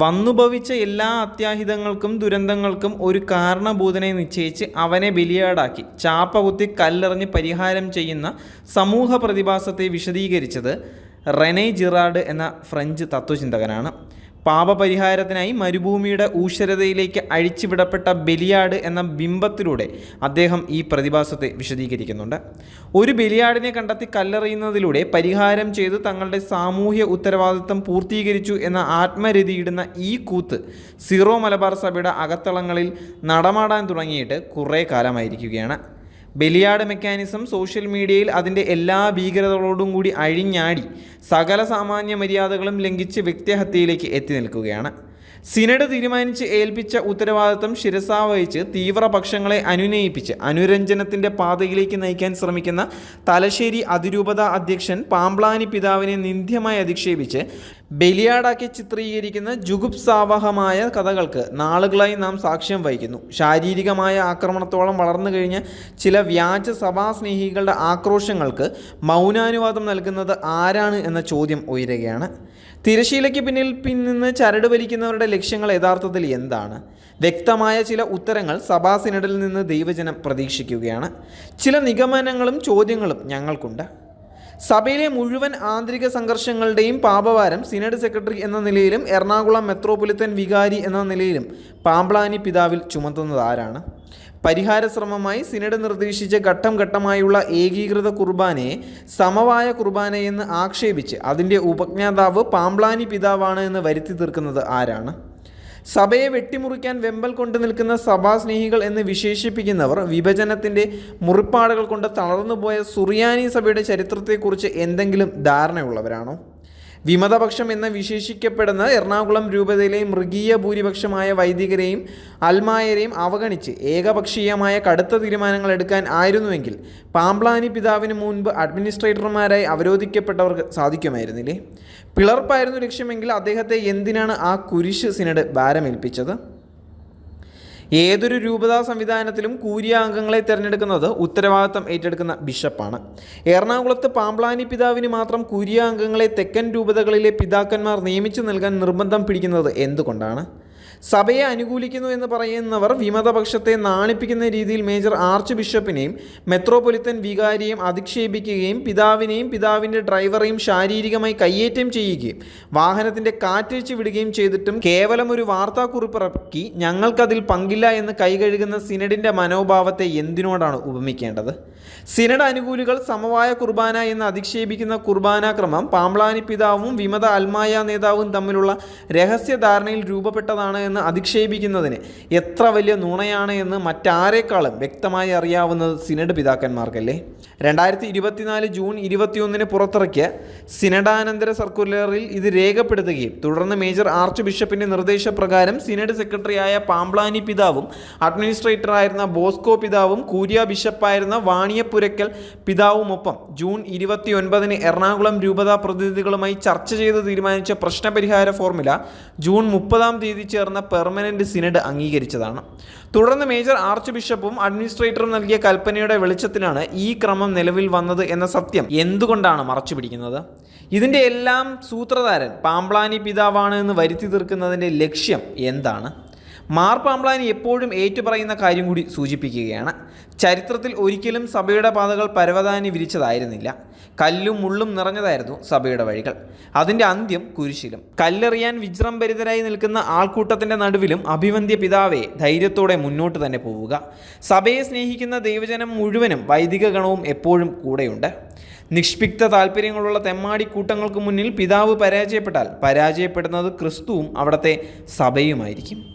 വന്നുഭവിച്ച എല്ലാ അത്യാഹിതങ്ങൾക്കും ദുരന്തങ്ങൾക്കും ഒരു കാരണഭൂതനെ നിശ്ചയിച്ച് അവനെ ബലിയാടാക്കി ചാപ്പ കുത്തി കല്ലെറിഞ്ഞ് പരിഹാരം ചെയ്യുന്ന സമൂഹ പ്രതിഭാസത്തെ വിശദീകരിച്ചത് റെനെ ജിറാഡ് എന്ന ഫ്രഞ്ച് തത്വചിന്തകനാണ്. പാപപരിഹാരത്തിനായി മരുഭൂമിയുടെ ഊശ്വരതയിലേക്ക് അഴിച്ചുവിടപ്പെട്ട ബലിയാട് എന്ന ബിംബത്തിലൂടെ അദ്ദേഹം ഈ പ്രതിഭാസത്തെ വിശദീകരിക്കുന്നുണ്ട്. ഒരു ബലിയാടിനെ കണ്ടെത്തി കല്ലെറിയുന്നതിലൂടെ പരിഹാരം ചെയ്ത് തങ്ങളുടെ സാമൂഹ്യ ഉത്തരവാദിത്തം പൂർത്തീകരിച്ചു എന്ന ആത്മരതിയിടുന്ന ഈ കൂത്ത് സീറോ മലബാർ സഭയുടെ അകത്തളങ്ങളിൽ നടമാടാൻ തുടങ്ങിയിട്ട് കുറേ കാലമായിരിക്കുകയാണ്. ബലിയാട് മെക്കാനിസം സോഷ്യൽ മീഡിയയിൽ അതിന്റെ എല്ലാ ഭീകരതകളോടും കൂടി അഴിഞ്ഞാടി സകല സാമാന്യ മര്യാദകളും ലംഘിച്ച് വ്യക്തിഹത്യയിലേക്ക് എത്തി നിൽക്കുകയാണ്. സിനഡ് തീരുമാനിച്ച് ഏൽപ്പിച്ച ഉത്തരവാദിത്തം ശിരസാവഹിച്ച് തീവ്രപക്ഷങ്ങളെ അനുനയിപ്പിച്ച് അനുരഞ്ജനത്തിന്റെ പാതയിലേക്ക് നയിക്കാൻ ശ്രമിക്കുന്ന തലശ്ശേരി അതിരൂപത അധ്യക്ഷൻ പാമ്പ്ലാനി പിതാവിനെ നിന്ദ്യമായി അധിക്ഷേപിച്ച് ബലിയാടാക്കി ചിത്രീകരിക്കുന്ന ജുഗുപ്സാവഹമായ കഥകൾക്ക് നാളുകളായി നാം സാക്ഷ്യം വഹിക്കുന്നു. ശാരീരികമായ ആക്രമണത്തോളം വളർന്നു കഴിഞ്ഞ ചില വ്യാജ സഭാസ്നേഹികളുടെ ആക്രോശങ്ങൾക്ക് മൗനാനുവാദം നൽകുന്നത് ആരാണ് എന്ന ചോദ്യം ഉയരുകയാണ്. തിരശീലയ്ക്ക് പിന്നിൽ പിന്നിന്ന് ചരട് വലിക്കുന്നവരുടെ ലക്ഷ്യങ്ങൾ യഥാർത്ഥത്തിൽ എന്താണ്? വ്യക്തമായ ചില ഉത്തരങ്ങൾ സഭാ സിനഡിൽ നിന്ന് ദൈവജനം പ്രതീക്ഷിക്കുകയാണ്. ചില നിഗമനങ്ങളും ചോദ്യങ്ങളും ഞങ്ങൾക്കുണ്ട്. സഭയിലെ മുഴുവൻ ആന്തരിക സംഘർഷങ്ങളുടെയും പാപഭാരം സിനഡ് സെക്രട്ടറി എന്ന നിലയിലും എറണാകുളം മെത്രോപൊലിത്തൻ വികാരി എന്ന നിലയിലും പാമ്പ്ലാനി പിതാവിൽ ചുമത്തുന്നത് ആരാണ്? പരിഹാര ശ്രമമായി സിനഡ് നിർദ്ദേശിച്ച ഘട്ടം ഘട്ടമായുള്ള ഏകീകൃത കുർബാനയെ സമവായ കുർബാനയെന്ന് ആക്ഷേപിച്ച് അതിന്റെ ഉപജ്ഞാതാവ് പാമ്പ്ലാനി പിതാവാണ് എന്ന് വരുത്തി തീർക്കുന്നത് ആരാണ്? സഭയെ വെട്ടിമുറിക്കാൻ വെമ്പൽ കൊണ്ടു നിൽക്കുന്ന സഭാസ്നേഹികൾ എന്ന് വിശേഷിപ്പിക്കുന്നവർ വിഭജനത്തിന്റെ മുറിപ്പാടുകൾ കൊണ്ട് തളർന്നുപോയ സുറിയാനി സഭയുടെ ചരിത്രത്തെക്കുറിച്ച് എന്തെങ്കിലും ധാരണയുള്ളവരാണോ? വിമതപക്ഷം എന്ന് വിശേഷിക്കപ്പെടുന്ന എറണാകുളം രൂപതയിലെ മൃഗീയ ഭൂരിപക്ഷമായ വൈദികരെയും അൽമായരെയും അവഗണിച്ച് ഏകപക്ഷീയമായ കടുത്ത തീരുമാനങ്ങൾ എടുക്കാൻ ആയിരുന്നുവെങ്കിൽ പാംപ്ലാനി പിതാവിന് മുൻപ് അഡ്മിനിസ്ട്രേറ്റർമാരായി അവരോധിക്കപ്പെട്ടവർക്ക് സാധിക്കുമായിരുന്നില്ലേ? പിളർപ്പായിരുന്നു ലക്ഷ്യമെങ്കിൽ അദ്ദേഹത്തെ എന്തിനാണ് ആ കുരിശ് സിനഡ് ഭാരമേൽപ്പിച്ചത്? ഏതൊരു രൂപതാ സംവിധാനത്തിലും കൂരിയ അംഗങ്ങളെ തിരഞ്ഞെടുക്കുന്നത് ഉത്തരവാദിത്തം ഏറ്റെടുക്കുന്ന ബിഷപ്പാണ്. എറണാകുളത്ത് പാമ്പ്ലാനി പിതാവിന് മാത്രം കൂരിയ അംഗങ്ങളെ തെക്കൻ രൂപതകളിലെ പിതാക്കന്മാർ നിയമിച്ചു നൽകാൻ നിർബന്ധം പിടിക്കുന്നത് എന്തുകൊണ്ടാണ്? സഭയെ അനുകൂലിക്കുന്നു എന്ന് പറയുന്നവർ വിമതപക്ഷത്തെ നാണിപ്പിക്കുന്ന രീതിയിൽ മേജർ ആർച്ച് ബിഷപ്പിനെയും മെത്രോപൊലിത്തൻ വികാരിയെയും അധിക്ഷേപിക്കുകയും പിതാവിനെയും പിതാവിന്റെ ഡ്രൈവറെയും ശാരീരികമായി കയ്യേറ്റം ചെയ്യുകയും വാഹനത്തിന്റെ കാറ്റഴിച്ച് വിടുകയും ചെയ്തിട്ടും കേവലം ഒരു വാർത്താക്കുറിപ്പിറക്കി ഞങ്ങൾക്കതിൽ പങ്കില്ല എന്ന് കൈകഴുകുന്ന സിനഡിന്റെ മനോഭാവത്തെ എന്തിനോടാണ് ഉപമിക്കേണ്ടത്? സിനഡ് അനുകൂലികൾ സമവായ കുർബാന എന്ന് അധിക്ഷേപിക്കുന്ന കുർബാനാക്രമം പാമ്പ്ലാനി പിതാവും വിമത അൽമായ നേതാവും തമ്മിലുള്ള രഹസ്യധാരണയിൽ രൂപപ്പെട്ടതാണ് എന്ന് അധിക്ഷേപിക്കുന്നതിന് എത്ര വലിയ നുണയാണ് എന്ന് മറ്റാരേക്കാളും വ്യക്തമായി അറിയാവുന്നത് സിനഡ് പിതാക്കന്മാർക്കല്ലേ? രണ്ടായിരത്തി ഇരുപത്തിനാല് ജൂൺ ഇരുപത്തിയൊന്നിന് പുറത്തിറക്കിയ സിനഡാനന്തര സർക്കുലറിൽ ഇത് രേഖപ്പെടുത്തുകയും തുടർന്ന് മേജർ ആർച്ച് ബിഷപ്പിന്റെ നിർദ്ദേശപ്രകാരം സിനഡ് സെക്രട്ടറിയായ പാംബ്ലാനി പിതാവും അഡ്മിനിസ്ട്രേറ്ററായിരുന്ന ബോസ്കോ പിതാവും കൂരിയ ബിഷപ്പായിരുന്ന വാണിയപ്പുരക്കൽ പിതാവുമൊപ്പം ജൂൺ ഇരുപത്തിയൊൻപതിന് എറണാകുളം രൂപതാ പ്രതിനിധികളുമായി ചർച്ച ചെയ്ത് തീരുമാനിച്ച പ്രശ്നപരിഹാര ഫോർമുല ജൂൺ മുപ്പതാം തീയതി ചേർന്ന പെർമനന്റ് സിനഡ് അംഗീകരിച്ചതാണ്. തുടർന്ന് മേജർ ആർച്ച് ബിഷപ്പും അഡ്മിനിസ്ട്രേറ്ററും നൽകിയ കൽപ്പനയുടെ വെളിച്ചത്തിലാണ് ഈ ക്രമം നിലവിൽ വന്നത് എന്ന സത്യം എന്തുകൊണ്ടാണ് മറച്ചു പിടിക്കുന്നത്? ഇതിന്റെ എല്ലാം സൂത്രധാരൻ പാമ്പ്ലാനി പിതാവാണ് എന്ന് വരുത്തി തീർക്കുന്നതിന്റെ ലക്ഷ്യം എന്താണ്? മാർ പാമ്പ്ലാനി എപ്പോഴും ഏറ്റുപറയുന്ന കാര്യം കൂടി സൂചിപ്പിക്കുകയാണ്. ചരിത്രത്തിൽ ഒരിക്കലും സഭയുടെ പാതകൾ പരവതാനി വിരിച്ചതായിരുന്നില്ല. കല്ലും മുള്ളും നിറഞ്ഞതായിരുന്നു സഭയുടെ വഴികൾ. അതിന്റെ അന്ത്യം കുരിശിലും. കല്ലെറിയാൻ വിജൃംഭരിതരായി നിൽക്കുന്ന ആൾക്കൂട്ടത്തിന്റെ നടുവിലും അഭിവന്ധ്യ പിതാവെ ധൈര്യത്തോടെ മുന്നോട്ട് തന്നെ പോവുക. സഭയെ സ്നേഹിക്കുന്ന ദൈവജനം മുഴുവനും വൈദിക ഗണവും എപ്പോഴും കൂടെയുണ്ട്. നിഷ്പിക്ത താല്പര്യങ്ങളുള്ള തെമ്മാടി കൂട്ടങ്ങൾക്ക് മുന്നിൽ പിതാവ് പരാജയപ്പെട്ടാൽ പരാജയപ്പെടുന്നത് ക്രിസ്തുവും അവിടുത്തെ സഭയുമായിരിക്കും.